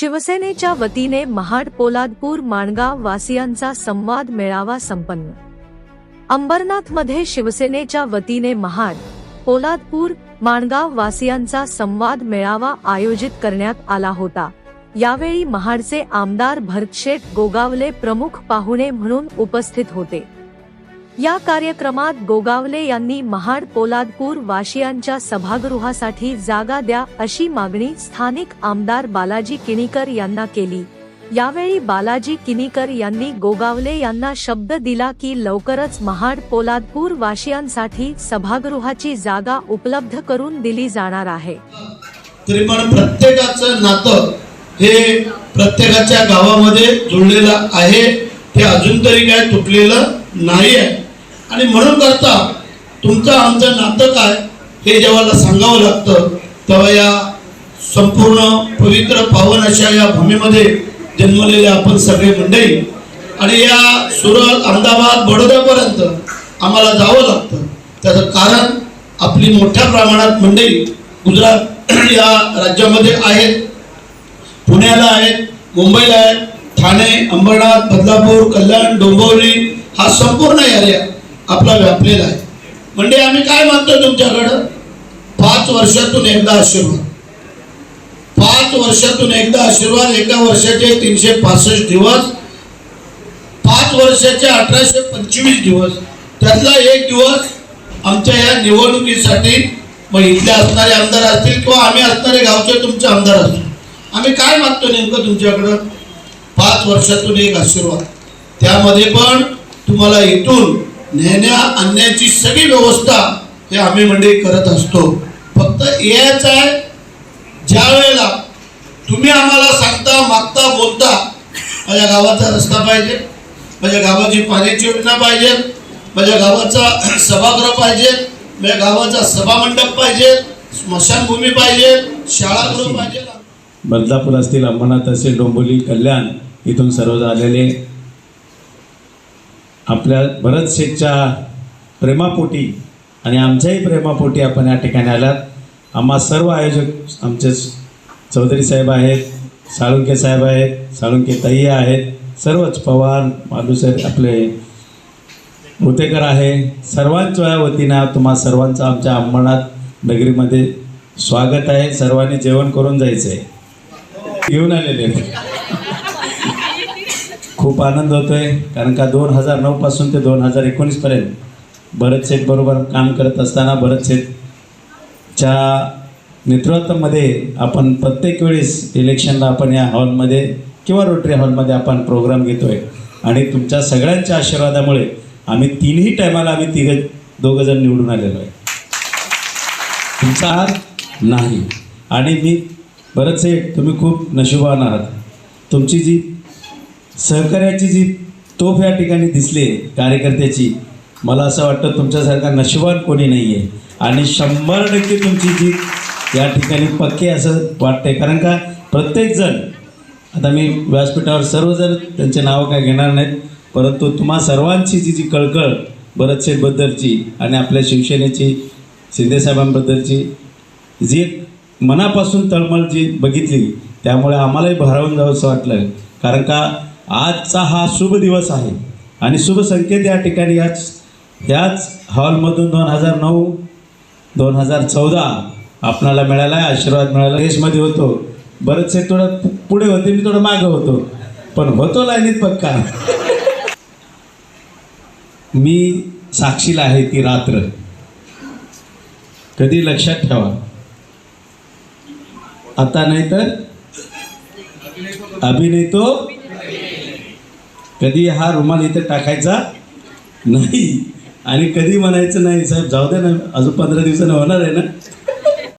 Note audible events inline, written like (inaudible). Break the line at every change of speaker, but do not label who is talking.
शिवसेनेच्या वतीने महाड पोलादपूर माणगाव वासियांचा संवाद मेळावा संपन्न. अंबरनाथमध्ये शिवसेनेच्या वतीने महाड पोलादपूर माणगाव वासियांचा संवाद मेळावा आयोजित करण्यात आला होता. यावेळी महाडचे आमदार भरतशेठ गोगावले प्रमुख पाहुणे म्हणून उपस्थित होते. या कार्यक्रमात गोगावले यांनी महाड पोलादपूर वाशियांच्या सभागृहासाठी जागा द्या अशी मागणी स्थानिक आमदार बालाजी किणीकर यांना केली. यावेळी बालाजी किनीकर यांनी गोगावले यांना शब्द दिला की लवकरच महाड पोलादपूर वाशियांसाठी सभागृहाची जागा उपलब्ध करून दिली जाणार आहे.
तरी पण प्रत्येकाचं नातं हे प्रत्येकाच्या गावामध्ये जुळलेलं आहे. ते अजून तरी काय तुटलेलं नाही आहे आणि म्हणून करता तुमचं आमचं नातं काय हे जेव्हा सांगावं लागतं. तेव्हा या संपूर्ण पवित्र पावन अशा या भूमीमध्ये जन्मलेले आपण सगळे मंडळी. आणि या सुरत अहमदाबाद बडोद्यापर्यंत आम्हाला जावं लागतं. त्याचं कारण आपली मोठ्या प्रमाणात मंडळी गुजरात (clears throat) या राज्यामध्ये आहेत. पुण्याला आहेत मुंबईला आहेत ठाणे अंबरनाथ बदलापूर कल्याण डोंबिवली हा संपूर्ण एरिया आपला व्यापलेला आहे. म्हणजे आम्ही काय मानतो तुमच्याकडं? पाच वर्षातून एकदा आशीर्वाद. पाच वर्षातून एकदा आशीर्वाद एका वर्षाचे तीनशे पासष्ट दिवस पाच वर्षाचे अठराशे पंचवीस दिवस. त्यातला एक दिवस आमच्या या निवडणुकीसाठी मग इथले असणारे आमदार असतील किंवा आम्ही असणारे गावचे तुमचे आमदार असतील. आम्ही काय मागतो नेमकं तुमच्याकडं? पाच वर्षातून एक आशीर्वाद. त्यामध्ये पण तुम्हाला इथून नेण्या आणण्याची सगळी व्यवस्था हे आम्ही मंडळी करत असतो. फक्त यायचं आहे ज्या वेळेला तुम्ही आम्हाला सांगता मागता बोलता माझ्या गावाचा रस्ता पाहिजे माझ्या गावाची पाण्याची योजना पाहिजे माझ्या गावाचा सभागृह पाहिजे माझ्या गावाचा सभामंडप पाहिजे स्मशानभूमी पाहिजे शाळागृह पाहिजे.
बदलापूर असतील अंबरनाथ असेल डोंबोली कल्याण इथून सर्व आलेले आपल्या भरत शेठच्या प्रेमापोटी आणि आमच्याही प्रेमापोटी आपण या ठिकाणी आलात. आम्हा सर्व आयोजक आमचे चौधरी साहेब आहेत साळुंके साहेब आहेत साळुंके ताई आहेत सर्वच पवार मालूसर आपले भुतेकर आहे. सर्वांच्या वतीनं तुम्हा सर्वांचं आमच्या अंबरनाथ नगरीमध्ये स्वागत आहे. सर्वांनी जेवण करून जायचं आहे घेऊन आलेले खूप आनंद होतो आहे कारण का दोन हजार नऊपासून ते दोन हजार एकोणीसपर्यंत भरत शेठबरोबर काम करत असताना भरत शेठच्या नेतृत्वामध्ये आपण प्रत्येक वेळेस इलेक्शनला आपण या हॉलमध्ये किंवा रोटरी हॉलमध्ये आपण प्रोग्राम घेतोय. आणि तुमच्या सगळ्यांच्या आशीर्वादामुळे आम्ही तिन्ही टायमाला आम्ही तिघ दोघंजण निवडून आलेलो आहे. तुमचा हात नाही. आणि मी बरंचसे तुम्ही खूप नशिबान आहात. तुमची जी सहकार्याची जी तोफ या ठिकाणी दिसली आहे कार्यकर्त्याची मला असं वाटतं तुमच्यासारखा नशिबान कोणी नाही आहे आणि शंभर टक्के तुमची जीत या ठिकाणी पक्की असं वाटतंय. कारण का प्रत्येकजण आता मी व्यासपीठावर सर्वजण त्यांचे नावं काय घेणार नाहीत परंतु तुम्हा सर्वांची जी जी कळकळ भरतशेठबद्दलची आणि आपल्या शिवसेनेची शिंदेसाहेबांबद्दलची जी मनापासून तळमळ जी बघितली त्यामुळे आम्हालाही भारावून जावं असं वाटलं कारण का आजचा हा शुभ दिवस आहे. आणि शुभ संकेत या ठिकाणी याच ह्याच हॉलमधून दोन हजार नऊ दोन हजार चौदा आपणाला मिळाला आहे आशीर्वाद मिळाला. रेसमध्ये होतो. बरेचसे थोडं पुढे होते मी थोडं मागं होतो. पण होतो लाईनीत पक्का. मी साक्षीला आहे ती रात्र. कधी लक्षात ठेवा. आता नाही तर? अभिनेतो कधी हा रुमाल इथे टाकायचा नाही. आणि कधी म्हणायचं नाही साहेब जाऊ दे ना अजून पंधरा दिवसानं होणार आहे ना.